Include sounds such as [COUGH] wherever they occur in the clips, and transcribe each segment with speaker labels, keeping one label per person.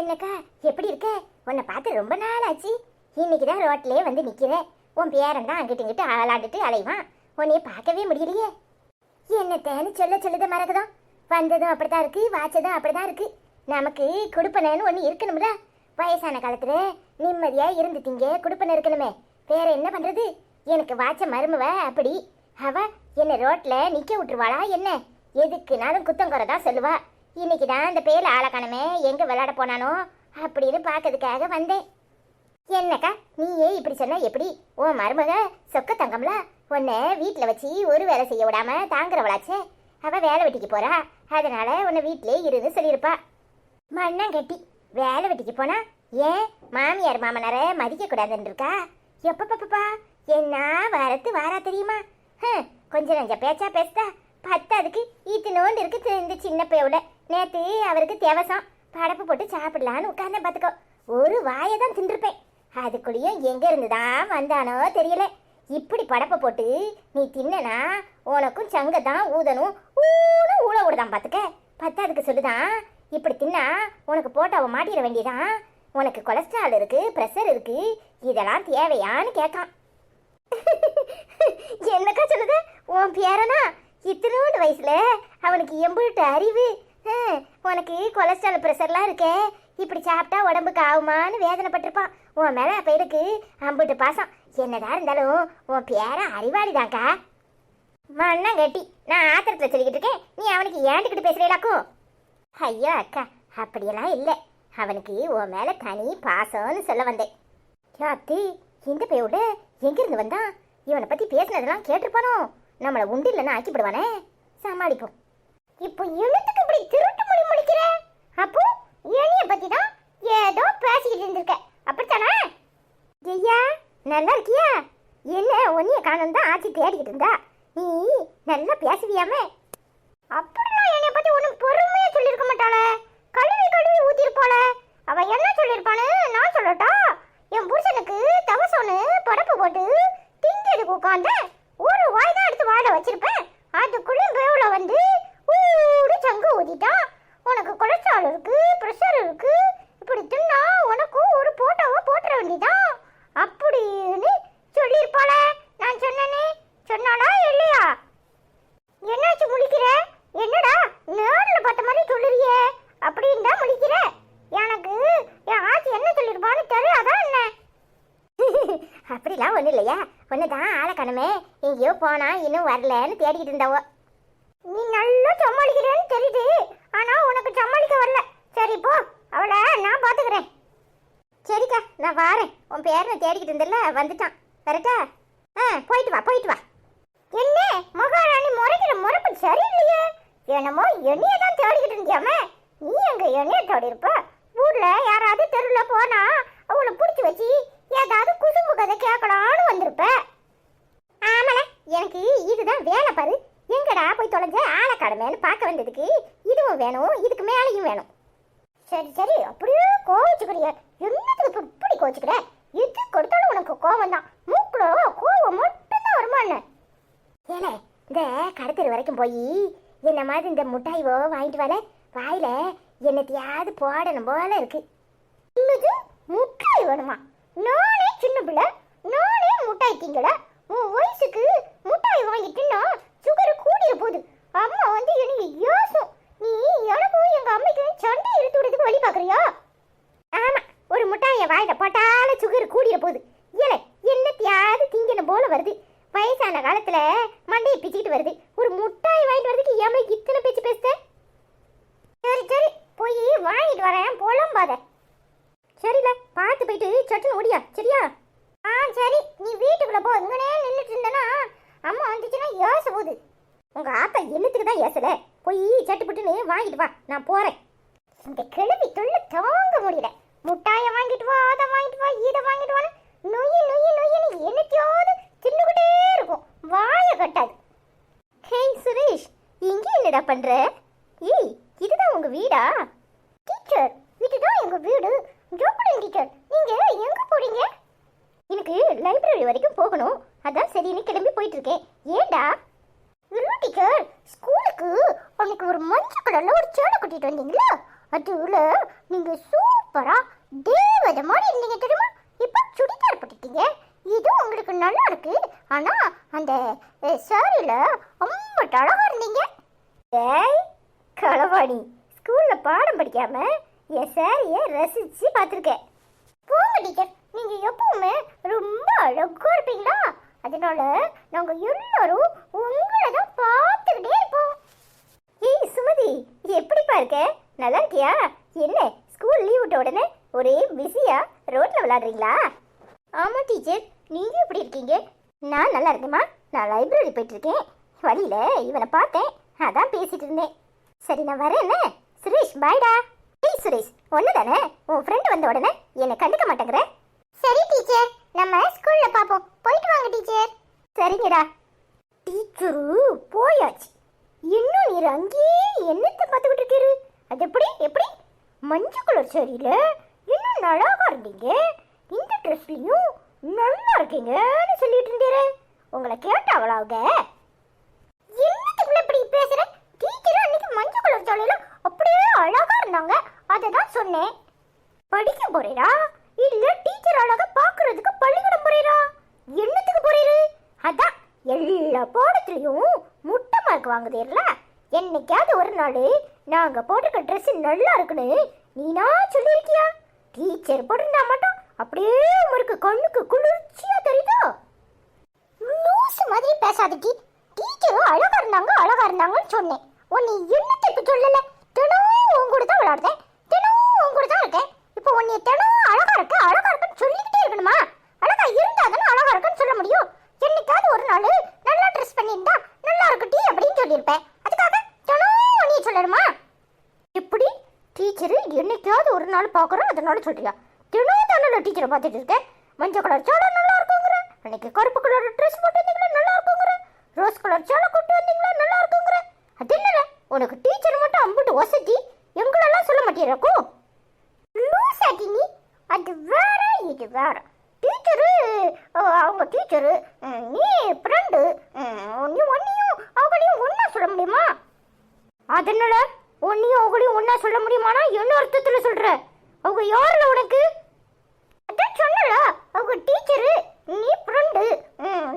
Speaker 1: என்னக்கா எப்படி இருக்க? உன்னை பார்த்து ரொம்ப நாள் ஆச்சு இன்னைக்கு தான் ரோட்லயே வந்து நிக்கிறேன் உன் பேரன் தான் அங்கிட்டு இங்கிட்டு ஆளாண்டுட்டு அலைவான். உன்னைய பார்க்கவே முடியலையே. என்னத்தேன்னு சொல்ல சொல்லுத மறக்குதோ வந்ததும் அப்படிதான் இருக்கு வாச்சதும் அப்படிதான் இருக்கு. நமக்கு குடுப்பனன்னு ஒன்று இருக்கணும்ல. வயசான காலத்துல நிம்மதியா இருந்துட்டீங்க குடுப்பன இருக்கணுமே. வேற என்ன பண்றது? எனக்கு வாச்ச மருமவ அப்படி. அவ என்ன ரோட்ல நிக்க விட்டுருவாளா என்ன? எதுக்குனாலும் குத்தம் குறை தான் சொல்லுவா. இன்னைக்கு தான் அந்த பேர் ஆளை எங்கே விளையாட போனானோ? அப்படின்னு பார்க்கறதுக்காக வந்தேன். என்னக்கா நீயே இப்படி சொன்ன எப்படி? ஓ மருமக சொக்க தங்கம்ல? உன்னை வீட்டில் வச்சு ஒரு வேலை செய்ய விடாம தாங்குறவளாச்சே. அவள் வேலை வெட்டிக்கு போறா. அதனால உன்னை வீட்டிலே இருந்து சொல்லியிருப்பா. மண்ணம் கட்டி வேலை வெட்டிக்கு போனா? ஏன்? மாமியார் மாமனார மதிக்க கூடாதுன்னு இருக்கா எப்பப்பப்பா என்ன வரத்து வாரா தெரியுமா? ஹ கொஞ்சம் நஞ்ச பேச்சா பேசுதா? பத்தாதுக்கு இத்தினோண்டு இருக்கு இந்த சின்ன பையோட. நேத்து அவருக்கு தேவசம். படப்பு போட்டு சாப்பிடலான்னு உட்கார்ந்த பார்த்துக்கோ ஒரு வாயை தான் தின்றுப்பேன் அதுக்குள்ளேயும் எங்க இருந்து தான் வந்தானோ தெரியல. இப்படி படப்பை போட்டு நீ தின்னனா உனக்கும் சங்க தான் ஊதணும். ஊனும் ஊழ விடுதான் பார்த்துக்க பத்தாதுக்கு சொல்லுதான். இப்படி தின்னா உனக்கு போட்டு மாட்டிட வேண்டியதான் உனக்கு கொலஸ்ட்ரால் இருக்கு ப்ரெஷர் இருக்கு இதெல்லாம் தேவையான்னு கேட்கான் [LAUGHS] என்னக்கா சொல்லுது? உன் பேரனா? இத்தினோண்டு வயசுல அவனுக்கு எம்புட்டு அறிவு. உனக்கு கொலஸ்ட்ரால் ப்ரெஷர்லாம் இருக்கே. இப்படி சாப்பிட்டா உடம்புக்கு ஆகுமான்னு வேதனைப்பட்டிருப்பான். உன் மேலே பேருக்கு அம்பிட்டு பாசம். என்னதான் இருந்தாலும் உன் பேரன் அறிவாளிதான்க்கா. மண்ணம் கட்டி நான் ஆத்திரத்தில் சொல்லிக்கிட்டு இருக்கேன். நீ அவனுக்கு ஏண்டுக்கிட்டு பேசுறீடாக்கும் ஐயோ அக்கா அப்படியெல்லாம் இல்லை. அவனுக்கு உன் மேலே தனி பாசம்னு சொல்ல வந்தேன். யாத்தி இந்த பேயோட எங்கிருந்து வந்தான்? இவனை பற்றி பேசினதெல்லாம் கேட்டிருப்பானோ? நம்மளை உண்டு இல்லைன்னு ஆக்கிவிடுவானே சமாளிப்போம். இப்போ என்னத்துக்கு இப்படி திருட்டு மொழி முடிக்கிற அப்போ ஏனிய பத்தி தான் ஏதோ பேசிக்கிட்டு இருந்திருக்க. அப்படித்தானா? ஐயா நல்லா இருக்கியா? என்ன ஒன்னிய காணும் தான் ஆட்சி தேடிக்கிட்டு இருந்தா? நீ நல்லா பேசுவியாமே? அப்படிலாம் என்னைய பத்தி ஒன்றும் பொறுமையா சொல்லியிருக்க மாட்டாளே. கழுவி கழுவி ஊத்திருப்பாளே அவ என்ன சொல்லியிருப்பான்னு நான் சொல்லட்டா என் புருஷனுக்கு தவசோன்னு படப்பு போட்டு திங்கிறதுக்கு உட்காந்து ஒரு வாய் தான் எடுத்து வாட வச்சிருப்பேன் அதுக்குள்ள பேவுல வந்து ஊடு சங்கு ஊதிட்டான் உனக்கு கொலஸ்ட்ரால் இருக்கு ப்ரெஷர் இருக்கு இப்படி தின்னா உனக்கும் ஒரு போட்டோவை போட்டுற வேண்டியதான் அப்படின்னு சொல்லியிருப்பாள நான் சொன்னனே சொன்னாளா இல்லையா என்னாச்சு முழிக்கிற என்னடா நேர்ல பார்த்த மாதிரி சொல்லுறியே அப்படின்னு தான் முழிக்கிற எனக்கு என் ஆச்சி என்ன சொல்லிருப்பான்னு தெரியாதா என்ன அப்படிலாம் ஒன்றும் இல்லையா ஒன்று தான் ஆளை கணமே. எங்கேயோ போனா இன்னும் வரலன்னு தேடிக்கிட்டு இருந்தாவோ. நீ நல்லா சமாளிக்கிறேன்னு தெரியுது. ஆனால் உனக்கு சமாளிக்க வரல. சரி போ. அவளை நான் பார்த்துக்கிறேன் சரிக்கா நான் வாரேன். உன் பேரனை தேடிக்கிட்டு இருந்தல வந்துட்டான். வரட்டா? ஆ போயிட்டு வா போயிட்டு வா. என்ன? மகாராணி முறைக்கிற முறைப்பு சரியில்லையே. என்னமோ என்னைய தான் தேடிக்கிட்டு இருந்தியாமே. நீ அங்கே என்னைய தேடி இருப்ப ஊரில் யாராவது தெருவில் போனா அவளை பிடிச்சி வச்சு ஏதாவது குசும்பு கதை கேட்கலான்னு வந்திருப்ப. ஆமால எனக்கு இதுதான் வேலை பாரு. எங்கடா போய் தொலைஞ்ச ஆளக்காடமேன்னு பார்க்க வந்ததுக்கு இதுவும் வேணும் இதுக்கு மேலேயும் வேணும். சரி சரி அப்படியே கோவிச்சுக்கிறிய. என்னத்துக்கு இப்ப இப்படி கோவிச்சுக்கிற? எது கொடுத்தாலும் உனக்கு கோவம் தான் மூக்குல கோவம் மட்டும்தான் வருமா என்ன ஏலே இந்த கடத்தெரு வரைக்கும் போய் என்ன மாதிரி இந்த முட்டாய்வோ வாங்கிட்டு வர வாயில என்னத்தையாவது போடணும் போல இருக்கு. முட்டாய் வேணுமா? நானே சின்ன பிள்ளை நானே முட்டாய் திங்கல உன் வயசுக்கு முட்டாய் வாங்கிட்டுன்னா சுகர் கூடிய போகுது அம்மா வந்து எனக்கு யோசம். நீ எனக்கும் எங்க அம்மைக்கு சண்டை எடுத்து விடுறதுக்கு வழி பாக்குறியா ஆமா ஒரு முட்டாயை வாயில போட்டால சுகர் கூடிய போகுது இல்ல என்னத்தையாவது திங்கணும் போல வருது. வயசான காலத்துல மண்டையை பிச்சுக்கிட்டு வருது. ஒரு முட்டாய் வாங்கிட்டு வரதுக்கு ஏமா இத்தனை பேச்சு பேசுத? சரி சரி போய் வாங்கிட்டு வரேன் புலம்பாத. சரில பார்த்து போயிட்டு சட்டுன்னு ஓடியா சரியா? ஆ சரி நீ வீட்டுக்குள்ள போ இங்கனே நின்றுட்டு இருந்தனா அம்மா வந்துச்சுன்னா ஏச போகுது. உங்க ஆத்தா என்னத்துக்கு தான் ஏசல? போய் சட்டுப்புட்டுன்னு வாங்கிட்டு வா நான் போறேன். இந்த கிழவி தொல்லை தாங்க முடியல. முட்டாயை வாங்கிட்டு வா அதை வாங்கிட்டு வா இதை வாங்கிட்டு வான்னு நொய்யி நொய்யி நொய்யின்னு என்னத்தையாவது தின்னுக்கிட்டே இருக்கும். வாயை கட்டாது. ஹேய் சுரேஷ் இங்கே என்னடா பண்ற ஏய் இதுதான் உங்க வீடா டீச்சர் இதுதான் எங்க வீடு ஜோக்குடன் டீச்சர் நீங்க எங்க போறீங்க எனக்கு லைப்ரரி வரைக்கும் போகணும். அதான் சரின்னு கிளம்பி போயிட்டு இருக்கேன் ஏண்டா இல்ல டீச்சர் ஸ்கூலுக்கு? அன்னைக்கு ஒரு மஞ்சள் கலர்ல ஒரு சேலை கட்டிட்டு வந்தீங்களா அதுல நீங்க சூப்பர் சூப்பரா தேவதை மாதிரி இருந்தீங்க தெரியுமா? இப்போ சுடிதார் போட்டுட்டீங்க. இது உங்களுக்கு நல்லா இருக்கு. ஆனா அந்த சாரியில ரொம்ப அழகா இருந்தீங்க. ஏய் களவாணி ஸ்கூல்ல பாடம் படிக்காம என் சாரியை ரசிச்சு பார்த்துருக்கேன். போங்க டீச்சர் நீங்க எப்பவுமே ரொம்ப அழகா இருப்பீங்களா? அதனால நாங்க எல்லாரும் உங்களை தான் பார்த்துக்கிட்டே இருப்போம். ஏய் சுமதி எப்படிப்பா இருக்க? நல்லா இருக்கியா? என்ன ஸ்கூல் லீவ் விட்ட உடனே ஒரே பிஸியா ரோட்ல விளையாடுறீங்களா? ஆமா டீச்சர் நீங்க எப்படி இருக்கீங்க? நான் நல்லா இருக்கேம்மா. நான் லைப்ரரி போயிட்டு இருக்கேன் வழியில இவனை பார்த்தேன். அதான் பேசிட்டு இருந்தேன். சரி நான் வரேன் சுரேஷ் பாய்டா ஏய் சுரேஷ் ஒன்று தானே உன் ஃப்ரெண்டு வந்த உடனே என்னை கண்டுக்க மாட்டேங்கிற சரி டீச்சர் நம்ம ஸ்கூல்ல பாப்போம் போயிட்டு வாங்க டீச்சர் சரிங்கடா டீச்சரு போயாச்சு. இன்னும் நீர் அங்கேயே என்னத்தை பார்த்துக்கிட்டு இருக்காரு? அது எப்படி எப்படி? மஞ்சள் கலர் சரியில இன்னும் அழகா இருந்தீங்க இந்த ட்ரெஸ்லையும் நல்லா இருக்கீங்கன்னு சொல்லிட்டு இருந்தீரு. உங்களை கேட்டா அவங்க? என்னத்துக்குள்ள இப்படி பேசுற? டீச்சர் அன்னைக்கு மஞ்சள் கலர் சாலையில அப்படியே அழகா இருந்தாங்க. அதை தான் சொன்னேன். படிக்க போறீரா? இல்ல டீச்சர் அழகா பாக்குறதுக்கு பள்ளிக்கூடம் போறீரா? என்னத்துக்கு போறீரு? அதான் எல்லா பாடத்துலயும் முட்டை மார்க் வாங்குதீர்ல என்னைக்காவது ஒரு நாள் நாங்கள் போட்டிருக்க ட்ரெஸ்ஸு நல்லா இருக்குன்னு நீனா சொல்லியிருக்கியா? டீச்சர் போட்டிருந்தா மட்டும் அப்படியே உங்களுக்கு கண்ணுக்கு குளிர்ச்சியா தெரியுதோ? லூசு மாதிரி பேசாதடி. டீச்சரும் அழகா இருந்தாங்க அழகா இருந்தாங்கன்னு சொன்னேன். உன்னை என்னத்தை இப்ப சொல்லல? தினமும் உன் கூட தான் விளையாடுறேன் தினமும் உன் கூட தான் இருக்கேன். இப்போ உன்னை தினம் அழகா இருக்க அழகா இருக்குன்னு சொல்லிக்கிட்டே இருக்கணுமா அழகா இருந்தா தானே அழகா இருக்குன்னு சொல்ல முடியும் என்னைக்காவது ஒரு நாள் நல்லா ட்ரெஸ் பண்ணியிருந்தா நல்லா இருக்குட்டி அப்படின்னு சொல்லியிருப்பேன் அதுக்காக தினம் உன்னைய சொல்லணுமா எப்படி டீச்சரு என்னைக்காவது ஒரு நாள் பார்க்குறோம் அதனால சொல்றியா? தினம் தானே டீச்சரை பார்த்துட்டு இருக்கேன். மஞ்சள் கலர் சேலை நல்லா இருக்குங்கிற. அன்னைக்கு கருப்பு கலர் ட்ரெஸ் போட்டு வந்தீங்களா நல்லா இருக்குங்கிற. ரோஸ் கலர் சேலை கொண்டு வந்தீங்களா நல்லா இருக்குங்கிற. அது என்னல உனக்கு டீச்சர் மட்டும் அம்பிட்டு வசதி எங்களெல்லாம் சொல்ல மாட்டேறாக்கும் லூசாட்டி நீ. அது வேற இது வேற. டீச்சரு அவங்க டீச்சரு நீ ஃப்ரெண்டு நீ ஒன்னையும் அவங்களையும் ஒன்றா சொல்ல முடியுமா? அதனால ஒன்னையும் அவங்களையும் ஒன்றா சொல்ல முடியுமானா என்ன அர்த்தத்தில் சொல்ற? அவங்க யாருல உனக்கு? அதான் சொன்னல அவங்க டீச்சரு நீ ஃப்ரெண்டு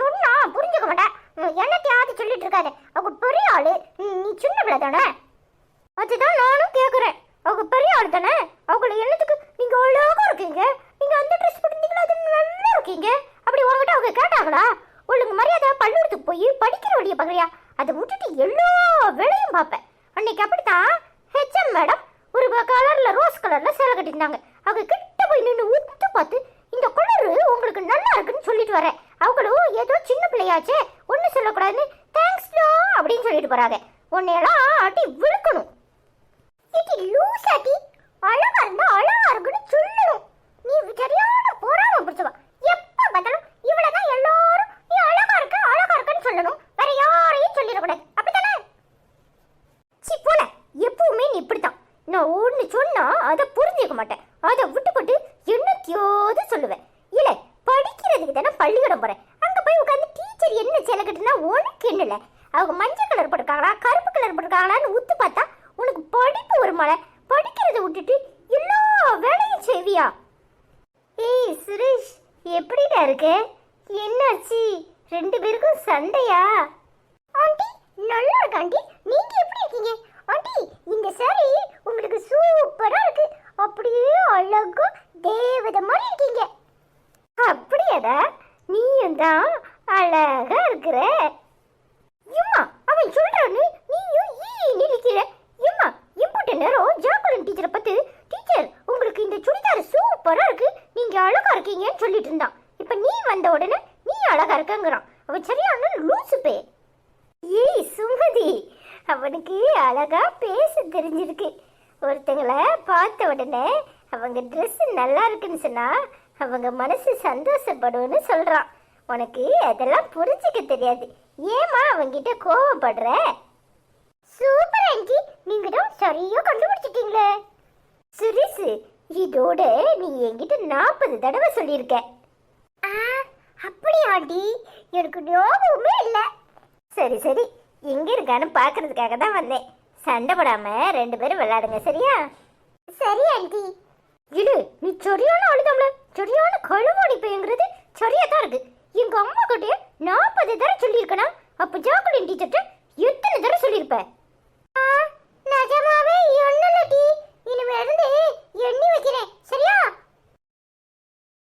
Speaker 1: சொன்னா புரிஞ்சுக்க மாட்டேன் என்னத்தையாவது சொல்லிட்டு இருக்காது. அவங்க பெரிய ஆளு. ம், நீ சின்ன பிள்ளை தானே? அதுதான் நானும் கேட்குறேன் அவங்க பெரிய ஆள் தானே? அவங்கள என்னத்துக்கு நீங்க அழகா இருக்கீங்க? நீங்க அந்த ட்ரெஸ் போட்டிருந்தீங்களா? அது நல்லா இருக்கீங்க. அப்படி உங்ககிட்ட அவங்க கேட்டாங்களா? ஒழுங்கு மரியாதை பள்ளிக்கூடத்துக்கு போய் படிக்கிற வழியை பார்க்குறியா? அதை விட்டுட்டு எல்லா வேலையும் பார்ப்பேன். அன்னைக்கு அப்படித்தான் ஹெச்எம் மேடம் ஒரு கலர்ல ரோஸ் சேலை கட்டியிருந்தாங்க? அவங்க கிட்ட போய் நின்று உத்து பார்த்து இந்த குளிர் உங்களுக்கு நல்லா இருக்குன்னு சொல்லிட்டு வரேன். அவங்களும் ஏதோ சின்ன பிள்ளையாச்சே ஒன்றும் சொல்லக்கூடாதுன்னு தேங்க்ஸ்டா அப்படின்னு சொல்லிட்டு போறாங்க. உன்னையெல்லாம் ஆட்டி விழுக்கணும். இது லூசாட்டி அழகா இருந்தா அழகா இருக்குன்னு சொல்லணும். நீ சரியான பொறாம பிடிச்சவா. எப்ப பார்த்தாலும் இவ்வளவுதான் எல்லாரும் நீ அழகா இருக்க அழகா இருக்கன்னு சொல்லணும் வேற யாரையும் சொல்லிடக்கூடாது அப்படித்தானே சி போல எப்பவுமே நீ இப்படித்தான் நான் ஒன்று சொன்னா அதை புரிஞ்சுக்க மாட்டேன் அதை விட்டுப்பட்டு என்னத்தையாவது சொல்லுவேன் இல்லை படிக்கிறதுக்கு தானே பள்ளிக்கூடம் போறேன் அங்க போய் உட்காந்து டீச்சர் என்ன சேலை கட்டுனா உனக்கு என்னல அவங்க மஞ்சள் கலர் போட்டிருக்காங்களா கருப்பு கலர் போட்டிருக்காங்களான்னு உத்து பார்த்தா உனக்கு படிப்பு ஒரு மலை படிக்கிறத விட்டுட்டு எல்லா வேலையும் செய்வியா? ஏய் சுரேஷ் எப்படிடா இருக்கு? என்னாச்சு? ரெண்டு பேருக்கும் சண்டையா? ஆண்டி நல்லா இருக்கு ஆண்டி. நீங்க எப்படி இருக்கீங்க? ஆண்டி இந்த சாரி உங்களுக்கு சூப்பரா இருக்கு. அப்படியே அழகா தேவதை மாதிரி இருக்கீங்க. அப்படியாடா? நீயும் தான் அழகா இருக்கிற. எம்மா அவன் சொல்றான்னு நேரம் ஜாக்குலின் டீச்சரை பார்த்து டீச்சர் உங்களுக்கு இந்த சுடிதார் சூப்பரா இருக்கு. நீங்க அழகா இருக்கீங்கன்னு சொல்லிட்டு இருந்தான். இப்ப நீ வந்த உடனே நீ அழகா இருக்கங்கிறான். அவன் சரியான லூசு பே. ஏய் சுமதி அவனுக்கு அழகா பேச தெரிஞ்சிருக்கு. ஒருத்தங்கள பார்த்த உடனே அவங்க ட்ரெஸ் நல்லா இருக்குன்னு சொன்னா அவங்க மனசு சந்தோஷப்படும்னு சொல்றான். உனக்கு அதெல்லாம் புரிஞ்சுக்க தெரியாது. ஏமா அவங்கிட்ட கோவப்படுற? நீங்க தான் சரியா கண்டுபிடிச்சிட்டீங்களே? சுரேஷ் இதோட நீ என்கிட்ட நாற்பது தடவை சொல்லியிருக்க. அப்படி ஆண்டி எனக்கு ஞாபகமே இல்லை. சரி சரி. எங்க இருக்கான்னு பார்க்கறதுக்காக தான் வந்தேன். சண்டை போடாம ரெண்டு பேரும் விளையாடுங்க சரியா? சரி ஆண்டி. இல்ல சரியான அழுதம்ல சரியான கழுவாடி பையங்கிறது சரியா தான் இருக்கு. எங்க அம்மா கிட்டே நாற்பது தடவை சொல்லியிருக்கனா? அப்ப ஜாக்குலின் டீச்சர்கிட்ட எத்தனை தடவை சொல்லியிருப்ப? நிஜமாவே ஒன்னும் இல்லாட்டி இனிமே இருந்து எண்ணி வைக்கிறேன் சரியா?